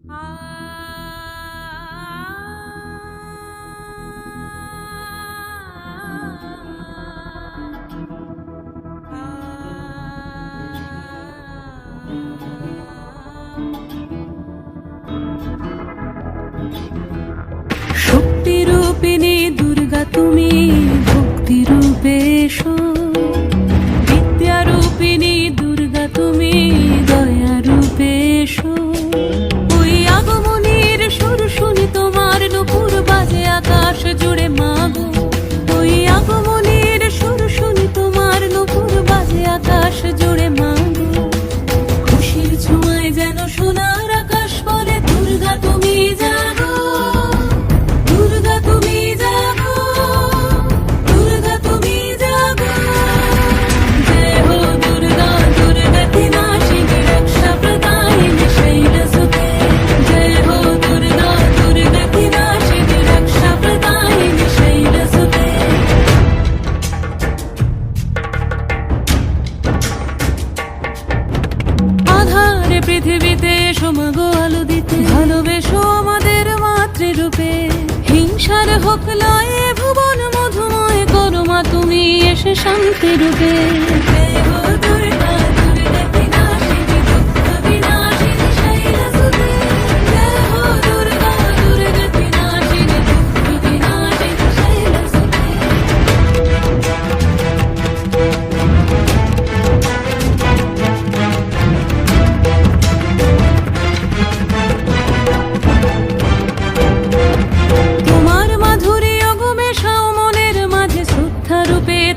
শক্তি রূপিণী দুর্গা তুমি ভক্তি রূপে এসো। আকাশ পৃথিবীতে সমাগো আলো দিতে। ভালোবেসো আমাদের মাতৃরূপে। হিংসার হোক লয়ে, ভুবন মধুময় করো মা তুমি এসে শান্তি রূপে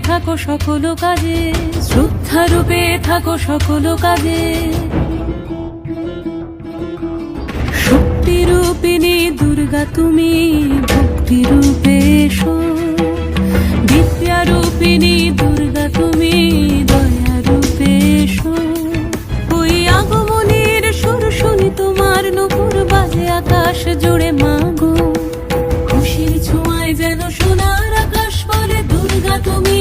থাকো সকল কাজে শ্রদ্ধা রূপে থাকো সকল কাজে। শক্তি রূপিণী দুর্গা, তুমি ভক্তি রূপে এসো। বিদ্যা রূপিণী দুর্গা, তুমি দয়া রূপে এসো। ওই আগমনের সুর শুনি তোমার নপুর বাজে আকাশ জুড়ে মাগো খুশির ছোঁয়ায় যেন সোনার আকাশ বলে, দুর্গা, তুমি